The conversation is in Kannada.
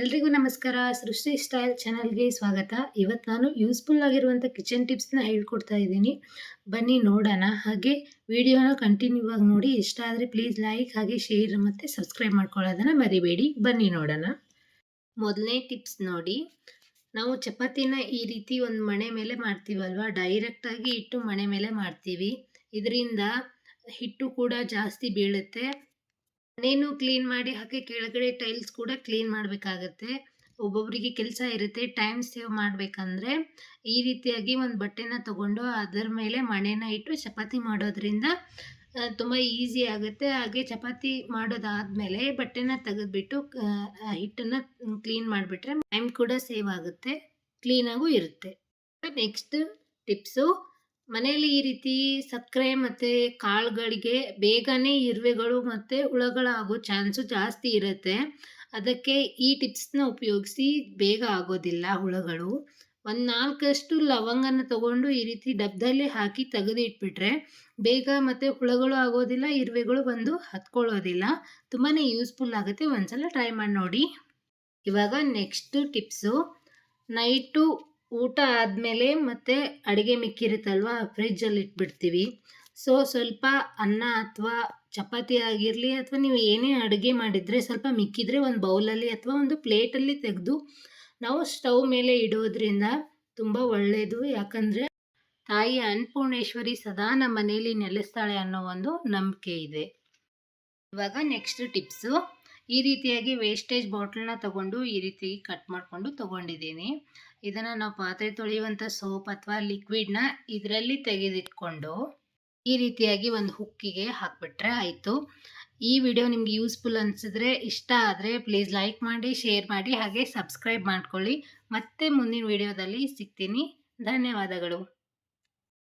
ಎಲ್ರಿಗೂ ನಮಸ್ಕಾರ. ಸೃಷ್ಟಿ ಸ್ಟೈಲ್ ಚಾನಲ್ಗೆ ಸ್ವಾಗತ. ಇವತ್ತು ನಾನು ಯೂಸ್ಫುಲ್ ಆಗಿರುವಂಥ ಕಿಚನ್ ಟಿಪ್ಸ್ನ ಹೇಳ್ಕೊಡ್ತಾ ಇದ್ದೀನಿ. ಬನ್ನಿ ನೋಡೋಣ. ಹಾಗೆ ವಿಡಿಯೋನ ಕಂಟಿನ್ಯೂ ಆಗಿ ನೋಡಿ. ಇಷ್ಟ ಆದರೆ ಪ್ಲೀಸ್ ಲೈಕ್, ಹಾಗೆ ಶೇರ್ ಮತ್ತು ಸಬ್ಸ್ಕ್ರೈಬ್ ಮಾಡ್ಕೊಳ್ಳೋದನ್ನು ಮರಿಬೇಡಿ. ಬನ್ನಿ ನೋಡೋಣ. ಮೊದಲನೇ ಟಿಪ್ಸ್ ನೋಡಿ. ನಾವು ಚಪಾತಿನ ಈ ರೀತಿ ಒಂದು ಮಣೆ ಮೇಲೆ ಮಾಡ್ತೀವಲ್ವ? ಡೈರೆಕ್ಟಾಗಿ ಇಟ್ಟು ಮಣೆ ಮೇಲೆ ಮಾಡ್ತೀವಿ. ಇದರಿಂದ ಹಿಟ್ಟು ಕೂಡ ಜಾಸ್ತಿ ಬೀಳುತ್ತೆ. ಮನೇನು ಕ್ಲೀನ್ ಮಾಡಿ ಹಾಗೆ ಕೆಳಗಡೆ ಟೈಲ್ಸ್ ಕೂಡ ಕ್ಲೀನ್ ಮಾಡಬೇಕಾಗತ್ತೆ. ಒಬ್ಬೊಬ್ಬರಿಗೆ ಕೆಲಸ ಇರುತ್ತೆ, ಟೈಮ್ ಸೇವ್ ಮಾಡಬೇಕಂದ್ರೆ ಈ ರೀತಿಯಾಗಿ ಒಂದು ಬಟ್ಟೆನ ತಗೊಂಡು ಅದರ ಮೇಲೆ ಮಣೆನ ಇಟ್ಟು ಚಪಾತಿ ಮಾಡೋದ್ರಿಂದ ತುಂಬ ಈಸಿ ಆಗುತ್ತೆ. ಹಾಗೆ ಚಪಾತಿ ಮಾಡೋದಾದಮೇಲೆ ಬಟ್ಟೆನ ತೆಗೆದ್ಬಿಟ್ಟು ಹಿಟ್ಟನ್ನು ಕ್ಲೀನ್ ಮಾಡಿಬಿಟ್ರೆ ಟೈಮ್ ಕೂಡ ಸೇವ್ ಆಗುತ್ತೆ, ಕ್ಲೀನಾಗೂ ಇರುತ್ತೆ. ನೆಕ್ಸ್ಟ್ ಟಿಪ್ಸು ಮನೆಯಲ್ಲಿ ಈ ರೀತಿ ಸಕ್ಕರೆ ಮತ್ತು ಕಾಳುಗಳಿಗೆ ಬೇಗನೆ ಇರುವೆಗಳು ಮತ್ತು ಹುಳಗಳಾಗೋ ಚಾನ್ಸು ಜಾಸ್ತಿ ಇರುತ್ತೆ. ಅದಕ್ಕೆ ಈ ಟಿಪ್ಸ್ನ ಉಪಯೋಗಿಸಿ ಬೇಗ ಆಗೋದಿಲ್ಲ ಹುಳಗಳು. ಒಂದು ನಾಲ್ಕಷ್ಟು ಲವಂಗನ ತಗೊಂಡು ಈ ರೀತಿ ಡಬ್ಬದಲ್ಲಿ ಹಾಕಿ ತೆಗೆದಿಟ್ಬಿಟ್ರೆ ಬೇಗ ಮತ್ತು ಹುಳಗಳು ಆಗೋದಿಲ್ಲ, ಇರುವೆಗಳು ಬಂದು ಹತ್ಕೊಳ್ಳೋದಿಲ್ಲ. ತುಂಬಾ ಯೂಸ್ಫುಲ್ ಆಗುತ್ತೆ. ಒಂದ್ಸಲ ಟ್ರೈ ಮಾಡಿ ನೋಡಿ. ಇವಾಗ ನೆಕ್ಸ್ಟ್ ಟಿಪ್ಸು ನೈಟು ಊಟ ಆದಮೇಲೆ ಮತ್ತೆ ಅಡುಗೆ ಮಿಕ್ಕಿರುತ್ತಲ್ವ? ಫ್ರಿಜ್ಜಲ್ಲಿ ಇಟ್ಬಿಡ್ತೀವಿ ಸೊ ಸ್ವಲ್ಪ ಅನ್ನ ಅಥವಾ ಚಪಾತಿ ಆಗಿರಲಿ ಅಥವಾ ನೀವು ಏನೇ ಅಡುಗೆ ಮಾಡಿದರೆ ಸ್ವಲ್ಪ ಮಿಕ್ಕಿದರೆ ಒಂದು ಬೌಲಲ್ಲಿ ಅಥವಾ ಒಂದು ಪ್ಲೇಟಲ್ಲಿ ತೆಗೆದು ನಾವು ಸ್ಟವ್ ಮೇಲೆ ಇಡೋದ್ರಿಂದ ತುಂಬ ಒಳ್ಳೆಯದು ಯಾಕಂದರೆ ತಾಯಿ ಅನ್ನಪೂರ್ಣೇಶ್ವರಿ ಸದಾ ನಮ್ಮ ಮನೆಯಲ್ಲಿ ನೆಲೆಸ್ತಾಳೆ ಅನ್ನೋ ಒಂದು ನಂಬಿಕೆ ಇದೆ. ಇವಾಗ ನೆಕ್ಸ್ಟ್ ಟಿಪ್ಸು ಈ ರೀತಿಯಾಗಿ ವೇಸ್ಟೇಜ್ ಬಾಟ್ಲನ್ನ ತಗೊಂಡು ಈ ರೀತಿಯಾಗಿ ಕಟ್ ಮಾಡಿಕೊಂಡು ತೊಗೊಂಡಿದ್ದೀನಿ. ಇದನ್ನು ನಾವು ಪಾತ್ರೆ ತೊಳೆಯುವಂಥ ಸೋಪ್ ಅಥವಾ ಲಿಕ್ವಿಡ್ನ ಇದರಲ್ಲಿ ತೆಗೆದಿಟ್ಕೊಂಡು ಈ ರೀತಿಯಾಗಿ ಒಂದು ಹುಕ್ಕಿಗೆ ಹಾಕಿಬಿಟ್ರೆ ಆಯಿತು. ಈ ವಿಡಿಯೋ ನಿಮಗೆ ಯೂಸ್ಫುಲ್ ಅನಿಸಿದ್ರೆ, ಇಷ್ಟ ಆದರೆ ಪ್ಲೀಸ್ ಲೈಕ್ ಮಾಡಿ ಶೇರ್ ಮಾಡಿ, ಹಾಗೆ ಸಬ್ಸ್ಕ್ರೈಬ್ ಮಾಡ್ಕೊಳ್ಳಿ. ಮತ್ತೆ ಮುಂದಿನ ವಿಡಿಯೋದಲ್ಲಿ ಸಿಗ್ತೀನಿ. ಧನ್ಯವಾದಗಳು.